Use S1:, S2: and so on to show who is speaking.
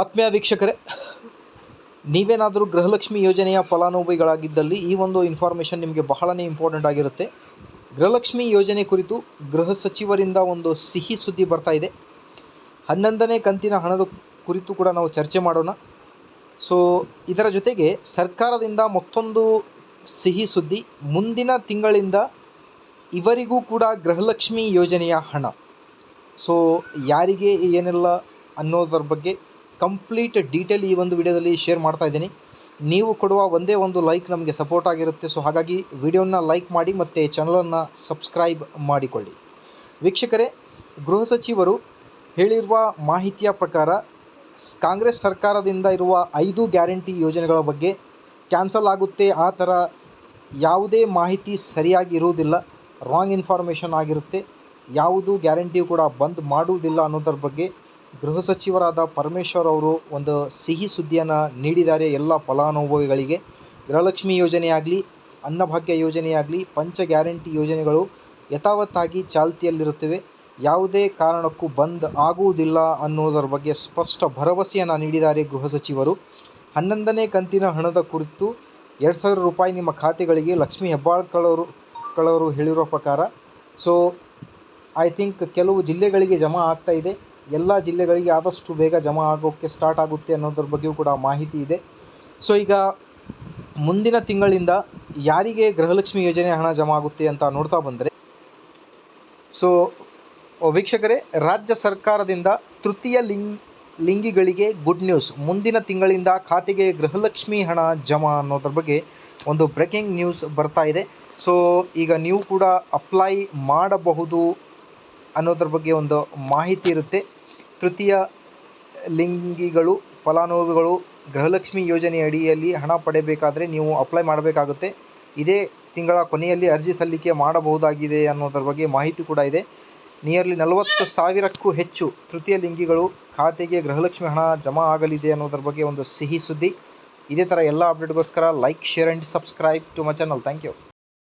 S1: ಆತ್ಮೀಯ ವೀಕ್ಷಕರೇ, ನೀವೇನಾದರೂ ಗೃಹಲಕ್ಷ್ಮಿ ಯೋಜನೆಯ ಫಲಾನುಭವಿಗಳಾಗಿದ್ದಲ್ಲಿ ಈ ಒಂದು ಇನ್ಫಾರ್ಮೇಷನ್ ನಿಮಗೆ ಬಹಳನೇ ಇಂಪಾರ್ಟೆಂಟ್ ಆಗಿರುತ್ತೆ. ಗೃಹಲಕ್ಷ್ಮಿ ಯೋಜನೆ ಕುರಿತು ಗೃಹ ಸಚಿವರಿಂದ ಒಂದು ಸಿಹಿ ಸುದ್ದಿ ಬರ್ತಾ ಇದೆ. ಹನ್ನೊಂದನೇ ಕಂತಿನ ಹಣದ ಕುರಿತು ಕೂಡ ನಾವು ಚರ್ಚೆ ಮಾಡೋಣ. ಸೊ ಇದರ ಜೊತೆಗೆ ಸರ್ಕಾರದಿಂದ ಮತ್ತೊಂದು ಸಿಹಿ ಸುದ್ದಿ. ಮುಂದಿನ ತಿಂಗಳಿಂದ ಇವರಿಗೂ ಕೂಡ ಗೃಹಲಕ್ಷ್ಮಿ ಯೋಜನೆಯ ಹಣ. ಸೊ ಯಾರಿಗೆ ಏನೆಲ್ಲ ಅನ್ನೋದರ ಬಗ್ಗೆ ಕಂಪ್ಲೀಟ್ ಡೀಟೇಲ್ ಈ ಒಂದು ವಿಡಿಯೋದಲ್ಲಿ ಶೇರ್ ಮಾಡ್ತಾ ಇದ್ದೀನಿ. ನೀವು ಕೊಡುವ ಒಂದೇ ಒಂದು ಲೈಕ್ ನಮಗೆ ಸಪೋರ್ಟ್ ಆಗಿರುತ್ತೆ. ಸೊ ಹಾಗಾಗಿ ವಿಡಿಯೋನ ಲೈಕ್ ಮಾಡಿ ಮತ್ತು ಚಾನಲನ್ನು ಸಬ್ಸ್ಕ್ರೈಬ್ ಮಾಡಿಕೊಳ್ಳಿ. ವೀಕ್ಷಕರೇ, ಗೃಹ ಸಚಿವರು ಹೇಳಿರುವ ಮಾಹಿತಿಯ ಪ್ರಕಾರ ಕಾಂಗ್ರೆಸ್ ಸರ್ಕಾರದಿಂದ ಇರುವ ಐದು ಗ್ಯಾರಂಟಿ ಯೋಜನೆಗಳ ಬಗ್ಗೆ ಕ್ಯಾನ್ಸಲ್ ಆಗುತ್ತೆ. ಆ ಥರ ಯಾವುದೇ ಮಾಹಿತಿ ಸರಿಯಾಗಿ ಇರುವುದಿಲ್ಲ. ರಾಂಗ್ ಇನ್ಫಾರ್ಮೇಷನ್ ಆಗಿರುತ್ತೆ. ಯಾವುದು ಗ್ಯಾರಂಟಿಯು ಕೂಡ ಬಂದ್ ಮಾಡುವುದಿಲ್ಲ ಅನ್ನೋದ್ರ ಬಗ್ಗೆ ಗೃಹ ಸಚಿವರಾದ ಪರಮೇಶ್ವರ್ ಅವರು ಒಂದು ಸಿಹಿ ಸುದ್ದಿಯನ್ನು ನೀಡಿದ್ದಾರೆ ಎಲ್ಲ ಫಲಾನುಭವಿಗಳಿಗೆ. ಗೃಹಲಕ್ಷ್ಮಿ ಯೋಜನೆಯಾಗಲಿ, ಅನ್ನಭಾಗ್ಯ ಯೋಜನೆಯಾಗಲಿ, ಪಂಚ ಗ್ಯಾರಂಟಿ ಯೋಜನೆಗಳು ಯಥಾವತ್ತಾಗಿ ಚಾಲ್ತಿಯಲ್ಲಿರುತ್ತವೆ. ಯಾವುದೇ ಕಾರಣಕ್ಕೂ ಬಂದ್ ಆಗುವುದಿಲ್ಲ ಅನ್ನೋದರ ಬಗ್ಗೆ ಸ್ಪಷ್ಟ ಭರವಸೆಯನ್ನು ನೀಡಿದ್ದಾರೆ ಗೃಹ ಸಚಿವರು. ಹನ್ನೊಂದನೇ ಕಂತಿನ ಹಣದ ಕುರಿತು ಎರಡು ಸಾವಿರ ರೂಪಾಯಿ ನಿಮ್ಮ ಖಾತೆಗಳಿಗೆ ಲಕ್ಷ್ಮೀ ಹೆಬ್ಬಾಳ್ಕಳವರು ಕಳವರು ಹೇಳಿರೋ ಪ್ರಕಾರ. ಸೊ ಐ ಥಿಂಕ್ ಕೆಲವು ಜಿಲ್ಲೆಗಳಿಗೆ ಜಮಾ ಆಗ್ತಾ ಇದೆ. ಎಲ್ಲ ಜಿಲ್ಲೆಗಳಿಗೆ ಆದಷ್ಟು ಬೇಗ ಜಮಾ ಆಗೋಕ್ಕೆ ಸ್ಟಾರ್ಟ್ ಆಗುತ್ತೆ ಅನ್ನೋದ್ರ ಬಗ್ಗೆಯೂ ಕೂಡ ಮಾಹಿತಿ ಇದೆ. ಸೊ ಈಗ ಮುಂದಿನ ತಿಂಗಳಿಂದ ಯಾರಿಗೆ ಗೃಹಲಕ್ಷ್ಮಿ ಯೋಜನೆ ಹಣ ಜಮಾ ಆಗುತ್ತೆ ಅಂತ ನೋಡ್ತಾ ಬಂದರೆ ಸೊ ವೀಕ್ಷಕರೇ, ರಾಜ್ಯ ಸರ್ಕಾರದಿಂದ ತೃತೀಯ ಲಿಂಗ್, ಲಿಂಗಿಗಳಿಗೆ ಗುಡ್ ನ್ಯೂಸ್ ಮುಂದಿನ ತಿಂಗಳಿಂದ ಖಾತೆಗೆ ಗೃಹಲಕ್ಷ್ಮಿ ಹಣ ಜಮಾ ಅನ್ನೋದ್ರ ಬಗ್ಗೆ ಒಂದು ಬ್ರೇಕಿಂಗ್ ನ್ಯೂಸ್ ಬರ್ತಾ ಇದೆ. ಸೊ ಈಗ ನೀವು ಕೂಡ ಅಪ್ಲೈ ಮಾಡಬಹುದು ಅನ್ನೋದ್ರ ಬಗ್ಗೆ ಒಂದು ಮಾಹಿತಿ ಇರುತ್ತೆ. ತೃತೀಯ ಲಿಂಗಿಗಳು, ಫಲಾನುಭವಿಗಳು ಗೃಹಲಕ್ಷ್ಮಿ ಯೋಜನೆ ಅಡಿಯಲ್ಲಿ ಹಣ ಪಡೆಯಬೇಕಾದರೆ ನೀವು ಅಪ್ಲೈ ಮಾಡಬೇಕಾಗುತ್ತೆ. ಇದೇ ತಿಂಗಳ ಕೊನೆಯಲ್ಲಿ ಅರ್ಜಿ ಸಲ್ಲಿಕೆ ಮಾಡಬಹುದಾಗಿದೆ ಅನ್ನೋದ್ರ ಬಗ್ಗೆ ಮಾಹಿತಿ ಕೂಡ ಇದೆ. ನಿಯರ್ಲಿ ನಲವತ್ತು ಸಾವಿರಕ್ಕೂ ಹೆಚ್ಚು ತೃತೀಯ ಲಿಂಗಿಗಳು ಖಾತೆಗೆ ಗೃಹಲಕ್ಷ್ಮಿ ಹಣ ಜಮಾ ಆಗಲಿದೆ ಅನ್ನೋದ್ರ ಬಗ್ಗೆ ಒಂದು ಸಿಹಿ ಸುದ್ದಿ. ಇದೇ ಥರ ಎಲ್ಲ ಅಪ್ಡೇಟ್ಗೋಸ್ಕರ like share and subscribe to my channel thank you